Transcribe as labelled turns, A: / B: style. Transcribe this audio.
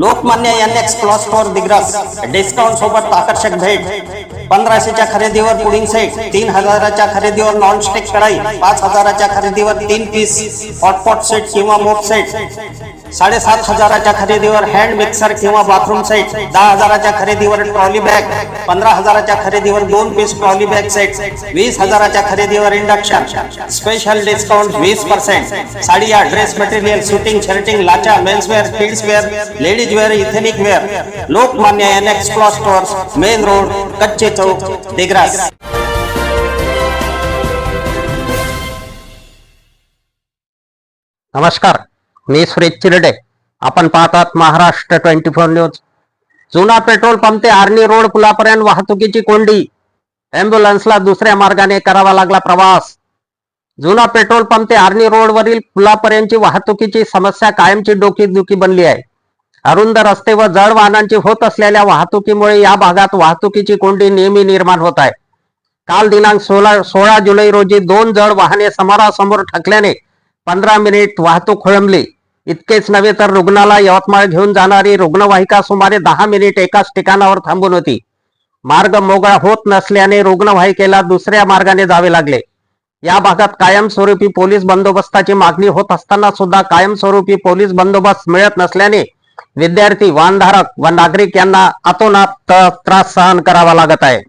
A: Lokmanya N X plus four Digras discount सोबत आकर्षक भेट. पंधराशेच्या खरेदीवर पुडिंग सेट तीन हजाराच्या खरेदीवर नॉन स्टिक कढाई पाच हजाराच्या खरेदीवर तीन पीस हॉटपॉट सेट किंवा मोप सेट साडेसात हजाराच्या खरेदीवर हँड मिक्सर किंवा बाथरूम सेट दहा हजाराच्या खरेदीवर ट्रॉली बॅग पंधरा हजाराच्या खरेदीवर दोन पीस ट्रॉली बॅग सेट वीस हजाराच्या खरेदीवर इंडक्शन स्पेशल डिस्काउंट वीस पर्सेंट साडिया dress material shooting shirting लाचा menswear kids wear ladies wear ethnic wear Lokmanya N X cloth stores main road Kachche Chowk Digras.
B: नमस्कार. मी सुरेश चिरडे. आपण पाहतात महाराष्ट्र ट्वेंटी फोर न्यूज. जुना पेट्रोल पंप ते आर्नी रोड पुलापर्यंत वाहतुकीची कोंडी. अँब्युलन्सला दुसऱ्या मार्गाने करावा लागला प्रवास. जुना पेट्रोल पंप ते आर्नी रोड वरील पुलापर्यंतची वाहतुकीची समस्या कायमची डोकीदुखी बनली आहे. अरुंद रस्ते व जड वाहनांची होत असलेल्या वाहतुकीमुळे या भागात वाहतुकीची कोंडी नेहमी निर्माण होत आहे. काल दिनांक सोळा सोळा जुलै रोजी दोन जड वाहने समोरासमोर ठकल्याने पंधरा मिनिट वाहतूक खोळंबली. इतकेच नव्हे तर रुग्णाला यवतमाळ घेऊन जाणारी रुग्णवाहिका सुमारे दहा मिनिट एकाच ठिकाणावर थांबून होती. मार्ग मोगळा होत नसल्याने रुग्णवाहिकेला दुसऱ्या मार्गाने जावे लागले. या भागात कायमस्वरूपी पोलीस बंदोबस्ताची मागणी होत असताना सुद्धा कायमस्वरूपी पोलीस बंदोबस्त मिळत नसल्याने विद्यार्थी वाहनधारक व नागरिक यांना अतोनात त्रास सहन करावा लागत आहे.